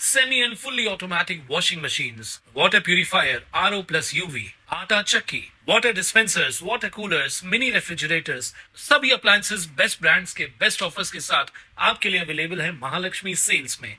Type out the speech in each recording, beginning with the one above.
semi and fully automatic washing machines, water purifier, RO plus UV, आटा चक्की, water dispensers, water coolers, mini refrigerators, सभी appliances. Best brands के best offers के साथ आपके लिए अवेलेबल है महालक्ष्मी सेल्स में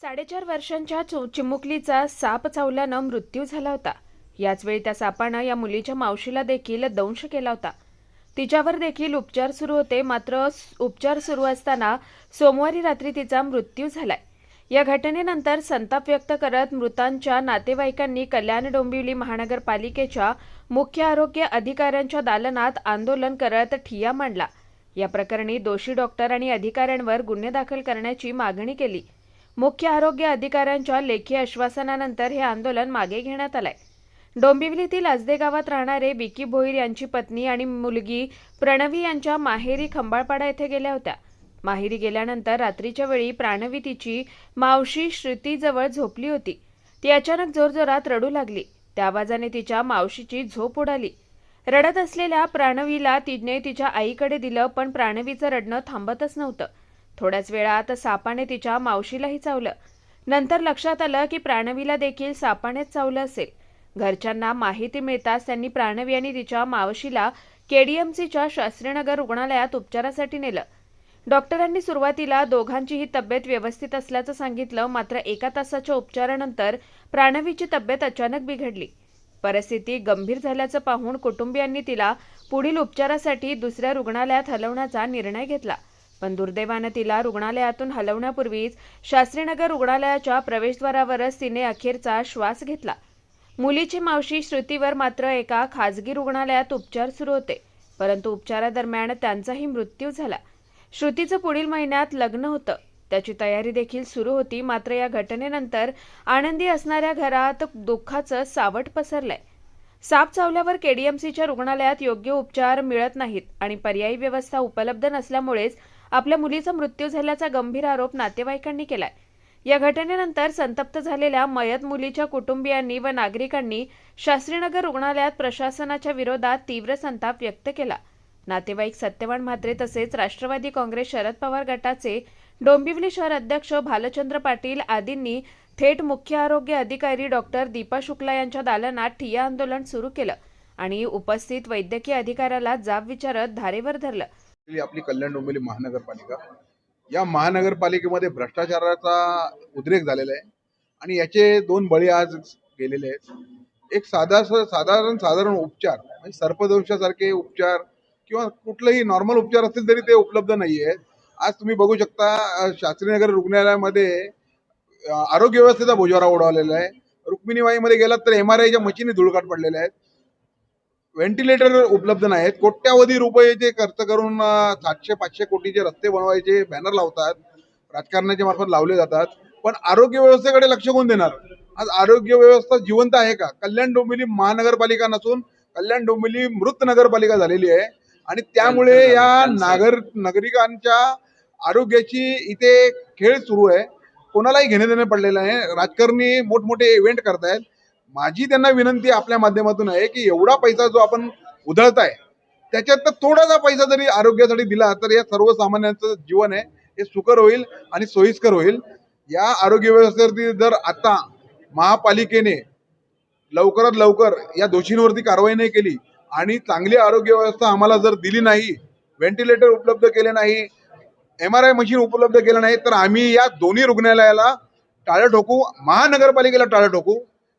साडेचार वर्षांच्या चिमुकलीचा साप चावल्यानं मृत्यू झाला होता. याचवेळी त्या सापानं या मुलीच्या मावशीला देखील दंश केला होता. तिच्यावर देखील उपचार सुरू होते. मात्र उपचार सुरू असताना सोमवारी रात्री तिचा मृत्यू झालाय. या घटनेनंतर संताप व्यक्त करत मृतांच्या नातेवाईकांनी कल्याण डोंबिवली महानगरपालिकेच्या मुख्य आरोग्य अधिकाऱ्यांच्या दालनात आंदोलन करत ठिया मांडला. या प्रकरणी दोषी डॉक्टर आणि अधिकाऱ्यांवर गुन्हे दाखल करण्याची मागणी केली. मुख्य आरोग्य अधिकाऱ्यांच्या लेखी आश्वासनानंतर हे आंदोलन मागे घेण्यात आलंय. डोंबिवलीतील आजदे गावात राहणारे विकी भोईर यांची पत्नी आणि मुलगी प्रणवी यांच्या माहेरी खंबाळपाडा येथे गेल्या होत्या. माहेरी गेल्यानंतर रात्रीच्या वेळी प्राणवी तिची मावशी श्रुतीजवळ झोपली होती. ती अचानक जोरजोरात रडू लागली. त्या आवाजाने तिच्या मावशीची झोप उडाली. रडत असलेल्या प्राणवीला तिने तिच्या आईकडे दिलं पण प्राणवीचं रडणं थांबतच नव्हतं. थोड्याच वेळात सापाने तिच्या मावशीलाही चावलं. नंतर लक्षात आलं की प्राणवीला देखील सापानेच चावलं असेल. घरच्यांना माहिती मिळताच त्यांनी प्राणवी आणि तिच्या मावशीला केडीएमसीच्या शास्त्रीनगर रुग्णालयात उपचारासाठी नेलं. डॉक्टरांनी सुरुवातीला दोघांचीही तब्येत व्यवस्थित असल्याचं सांगितलं मात्र एका तासाच्या उपचारानंतर प्राणवीची तब्येत अचानक बिघडली. परिस्थिती गंभीर झाल्याचं पाहून कुटुंबियांनी तिला पुढील उपचारासाठी दुसऱ्या रुग्णालयात हलवण्याचा निर्णय घेतला. पण दुर्दैवानं तिला रुग्णालयातून हलवण्यापूर्वीच शास्त्रीनगर रुग्णालयाच्या प्रवेशद्वारावरच तिने अखेरचा श्वास घेतला. मुलीची मावशी श्रुतीवर मात्र एका खाजगी रुग्णालयात उपचार सुरू होते परंतु उपचारादरम्यान त्यांचाही मृत्यू झाला. श्रुतीचं पुढील महिन्यात लग्न होतं. त्याची तयारी देखील सुरू होती. मात्र या घटनेनंतर आनंदी असणाऱ्या घरात दुःखाचं सावट पसरलंय. साप चावल्यावर केडीएमसीच्या रुग्णालयात योग्य उपचार मिळत नाहीत आणि पर्यायी व्यवस्था उपलब्ध नसल्यामुळेच आपल्या मुलीचा मृत्यू झाल्याचा गंभीर आरोप नातेवाईकांनी केलाय. या घटनेनंतर संतप्त झालेल्या मयत मुलीच्या कुटुंबियांनी व नागरिकांनी शास्त्रीनगर रुग्णालयात प्रशासनाच्या विरोधात तीव्र संताप व्यक्त केला. नातेवाईक सत्यवान म्हात्रे तसेच राष्ट्रवादी काँग्रेस शरद पवार गटाचे डोंबिवली शहर अध्यक्ष भालचंद्र पाटील आदींनी थेट मुख्य आरोग्य अधिकारी डॉक्टर दीपा शुक्ला यांच्या दालनात ठिया आंदोलन सुरू केलं आणि उपस्थित वैद्यकीय अधिकाऱ्याला जाब विचारत धारेवर धरलं. आपली आपली कल्याण डोंबिवली महानगरपालिका. या महानगरपालिकेमध्ये भ्रष्टाचाराचा उद्रेक झालेला आहे आणि याचे दोन बळी आज गेलेले आहेत. एक साधा साधारण साधारण उपचार म्हणजे सर्पदंशासारखे उपचार किंवा कुठलेही नॉर्मल उपचार असतील तरी ते उपलब्ध नाही आहेत आज तुम्ही बघू शकता अ, शास्त्रीनगर रुग्णालयामध्ये आरोग्य व्यवस्थेचा बोजवारा उडवलेला आहे. रुक्मिणीबाईमध्ये गेलात तर एम आर आयच्या मशीनी धुळकाट पडलेल्या आहेत. व्हेंटिलेटर उपलब्ध नाहीत कोट्यावधी रुपयाचे खर्च करून सातशे पाचशे कोटीचे रस्ते बनवायचे बॅनर लावतात राजकारणाच्या मार्फत लावले जातात. पण आरोग्य व्यवस्थेकडे लक्ष कोण देणार? आज आरोग्य व्यवस्था जिवंत आहे का? कल्याण डोंबिवली महानगरपालिका नसून कल्याण डोंबिवली मृत नगरपालिका झालेली आहे. आणि त्यामुळे या नागर नागरिकांच्या आरोग्याची इथे खेळ सुरू आहे. कोणालाही घेणे देणे पडलेलं आहे राजकारणी मोठमोठे इव्हेंट करतायत. माझी त्यांना विनंती आपल्या माध्यमातून आहे की एवढा पैसा जो आपण उधळताय त्याच्यात तर थोडासा पैसा जरी आरोग्यासाठी दिला तर या सर्वसामान्यांचं जीवन आहे. हे सुकर होईल आणि सोयीस्कर होईल. या आरोग्य व्यवस्थेवरती जर आता महापालिकेने लवकरात लवकर या दोषींवरती कारवाई नाही केली आणि चांगली आरोग्य व्यवस्था आम्हाला जर दिली नाही व्हेंटिलेटर उपलब्ध केले नाही एम आर आय मशीन उपलब्ध केलं नाही तर आम्ही या दोन्ही रुग्णालयाला टाळं ठोकू महानगरपालिकेला टाळं ठोकू.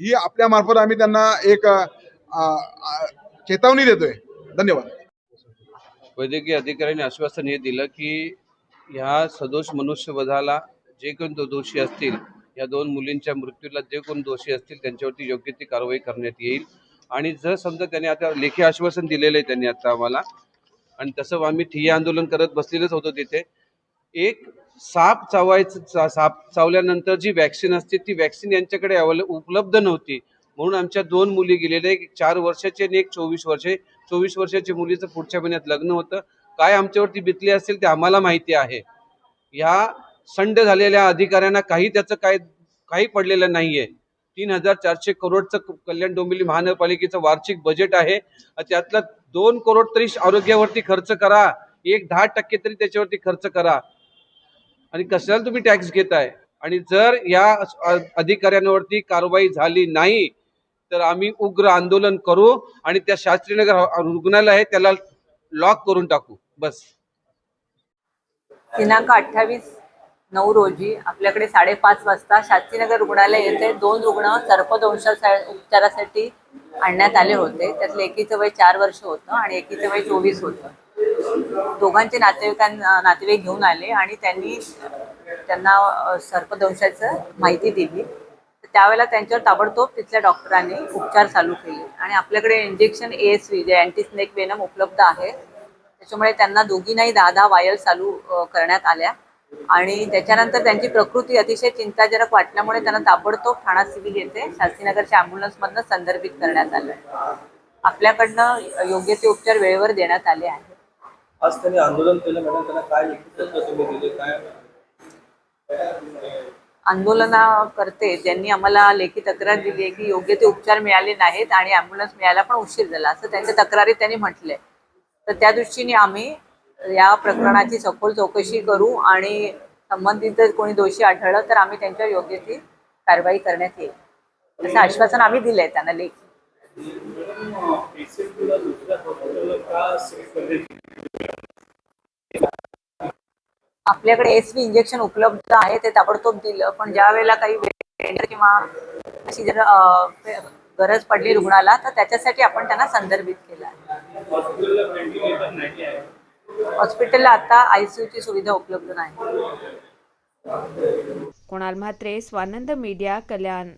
ही आपल्या मार्फत आम्ही त्यांना एक चेतावणी देतोय. धन्यवाद. वैद्यकीय अधिकाऱ्यांनी आश्वासन हे दिलं की ह्या सदोष मनुष्यवधाला जे कोण दोषी असतील या दोन मुलींच्या मृत्यूला जे कोण दोषी असतील त्यांच्यावरती योग्य ती कारवाई करण्यात येईल. आणि जर समजा त्यांनी आता लेखी आश्वासन दिलेलं आहे त्यांनी आता आम्हाला आणि तसं आम्ही ठिय्या आंदोलन करत बसलेलंच होतो तिथे एक साप चावायचं चा- साप चावल्यानंतर जी वॅक्सिन असते ती वॅक्सिन यांच्याकडे अवेले उपलब्ध नव्हती. म्हणून आमच्या दोन मुली गेलेल्या एक चार वर्षाची आणि एक चोवीस वर्षे चोवीस वर्षाच्या मुलीचं पुढच्या महिन्यात लग्न होतं. काय आमच्यावरती बितली असेल ते आम्हाला माहिती आहे. ह्या संड झालेल्या अधिकाऱ्यांना काही त्याचं काय काही पडलेलं नाहीये. तीन हजार चारशे करोडचं कल्याण डोंबिवली महानगरपालिकेचं वार्षिक बजेट आहे. त्यातलं दोन करोड तरी आरोग्यावरती खर्च करा. एक दहा टक्के तरी त्याच्यावरती खर्च करा. आणि कशाला तुम्ही टॅक्स घेताय? आणि जर या अधिकाऱ्यांवरती कारवाई झाली नाही तर आम्ही उग्र आंदोलन करू आणि त्या शास्त्रीनगर रुग्णालय आहे त्याला लॉक करून टाकू. बस. दिनांक अठ्ठावीस नऊ रोजी. आपल्याकडे साडेपाच वाजता शास्त्रीनगर रुग्णालय येथे दोन रुग्ण सर्पदंशा उपचारासाठी आणण्यात आले होते. त्यातलं एकीचं वय चार वर्ष होतं आणि एकीचं वय चोवीस होतं. दोघांचे नातेवाईकांना नातेवाईक घेऊन आले आणि त्यांनी त्यांना सर्पदंशाचं माहिती दिली. तर त्यावेळेला त्यांच्यावर ताबडतोब तिथल्या डॉक्टरांनी उपचार चालू केले. आणि आपल्याकडे इंजेक्शन ए एस व्ही जे अँटी स्नेक वेनम उपलब्ध आहे. त्याच्यामुळे त्यांना दोघींनाही दहा दहा वायर चालू करण्यात आल्या. आणि त्याच्यानंतर त्यांची प्रकृती अतिशय चिंताजनक वाटल्यामुळे त्यांना ताबडतोब ठाणा सिव्हिल येथे शास्त्रीनगरच्या अँब्युलन्समधनं संदर्भित करण्यात आलं आपल्याकडनं योग्य ते उपचार वेळेवर देण्यात आले आहेत. आज त्यांनी आंदोलन केलं मॅडम त्यांना काय आंदोलनाकर्ते आम्हाला लेखी तक्रार दिली आहे की योग्य ते उपचार मिळाले नाहीत आणि अँब्युलन्स मिळायला पण उशीर झाला असं त्यांच्या तक्रारीत त्यांनी म्हटलंय. तर त्या दृष्टीने आम्ही या प्रकरणाची सखोल चौकशी करू आणि संबंधित जर कोणी दोषी आढळलं तर आम्ही त्यांच्यावर योग्य ती कारवाई करण्यात येईल. असं आश्वासन आम्ही दिलंय त्यांना लेखी. आपल्याकडे एस व्ही इंजेक्शन उपलब्ध आहे ते ताबडतोब दिलं पण ज्या वेळेला काही वेंडर किंवा अशी जर गरज पडली रुग्णाला तर त्याच्यासाठी आपण त्यांना संदर्भित केला आहे. हॉस्पिटलला आता आयसीयूची सुविधा उपलब्ध नाही. कुणाल म्हात्रे स्वानंद मीडिया कल्याण.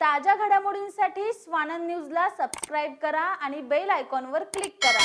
ताज्या घडामोडींसाठी स्वानंद न्यूजला सबस्क्राईब करा आणि बेल आयकॉनवर क्लिक करा.